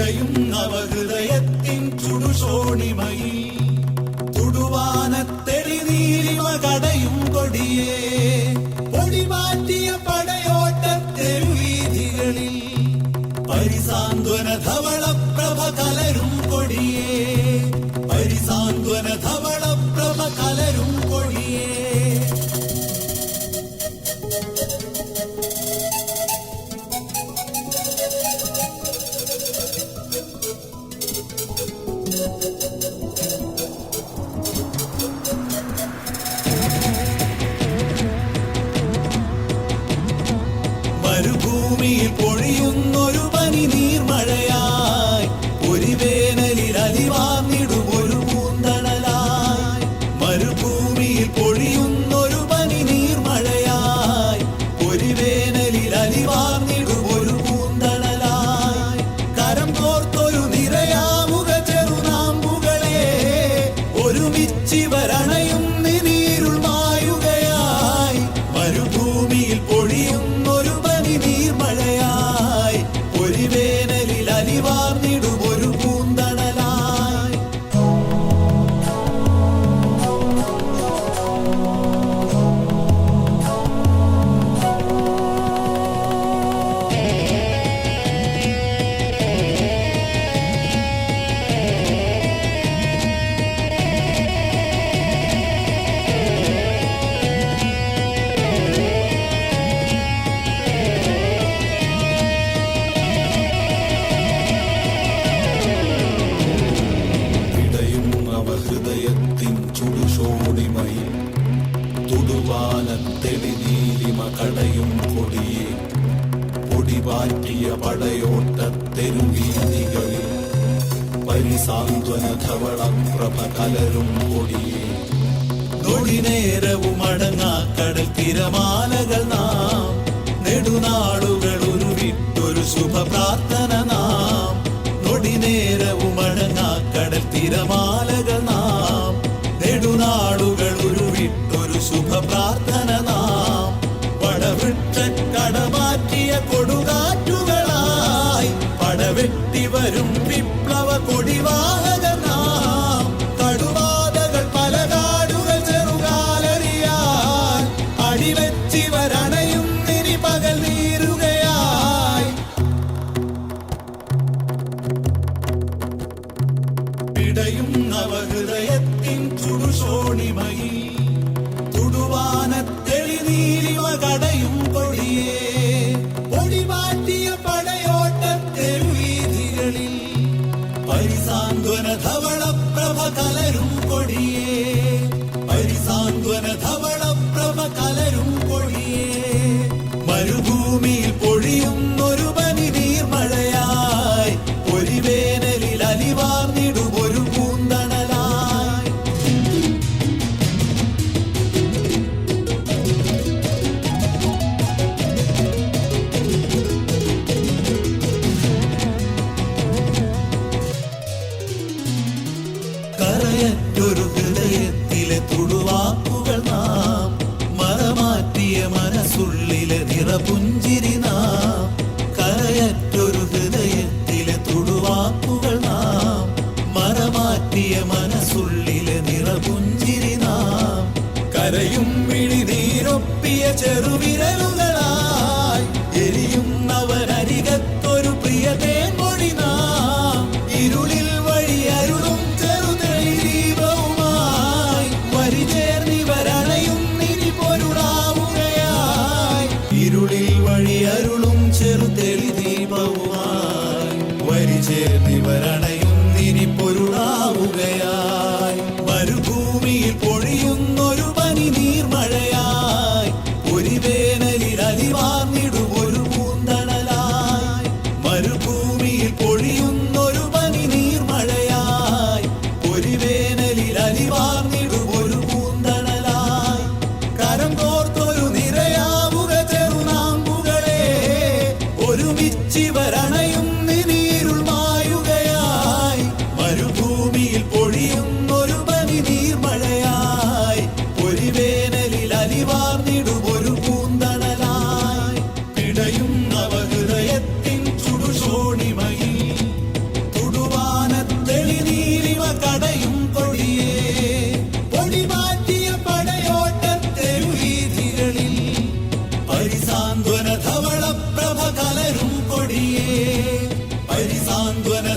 പിടയും നവഹൃദയത്തിൻ ചുടുശോണിമയിൽ തുടുവാനത്തെളി നീലിമ കടയും കൊടിയേ. പൊടിമാറ്റിയ പടയോട്ടത്തെരുവീതികളിൽ പരിസാന്ത്വന ധവളപ്രഭ പൊഴിയുന്നൊരു പനി നീർമഴയായി ഒരു വേനലിൽ അലിവാർന്നിടും ഒരു പൂന്തണലായി. മരുഭൂമിയിൽ പൊഴിയുന്നൊരു പനി നീർമഴയായി ഒരു വേനലിൽ അലിവാർന്നിടും ഒരു പൂന്തണലായി. കരം കോർത്തൊരു നിറയാമുക ചെറുനാമ്പുകളെ. ഒരുമിച്ചിവരണയും തുടുവാനത്തെളി നീലിമ കടയും. കൊടിയെ പൊടിപാറ്റിയ പടയോട്ടത്തെരുവീതികളിൽ പരിസാന്ത്വന ധവളം പ്രഭ കലരും കൊടിയെ. നൊടിനേരവും കടൽ തിരമാലകൾ നാം. നെടുനാളുകൾ ഉരുവിട്ടൊരു ശുഭ പ്രാർത്ഥന നാം. നൊടിനേരവും കടൽ തിരമാലകൾ നാം. നെടുനാളുകൾ ഉരുവിട്ടൊരു ശുഭ പ്രാർത്ഥന വരും വിപ്ലവ കൊടിവാഹക നാം കടുവാതകൾ പല കാടുകൾ ചെറുകാലറിയാൻ. അടിവെച്ചിവരണയും നിനി പകൽ നീരുകയായി. പിടയും നവഹൃദയത്തിൻ ചുടുശോണിമയിൽ തുടുവാനത്തെളി നീലിമ കൊടിയേ പരിസാന്ത്വന ധവളപ്രഭ കലരും കരയും മിഴിനീരൊപ്പിയ ചെറുവിരലുകളായി എരിയുന്നവരരികത്തൊരു പ്രിയതേ മൊഴി നാം. ഇരുളിൽ വഴി അരുളും ചെറുതെളി ദീപവുമായി വരി ചേർന്നിവരണയും നിനി പൊരുളാവുകയായി. ഇരുളിൽ വഴി അരുളും ചെറുതെളി ദീപവുമായി വരി ചേർന്നിവരണയും നിനി പൊരുളാവുകയായി. പരിസാന്ത്വന ധവള പ്രഭ കലരും കൊടിയേ. പരിസാന്ത്വന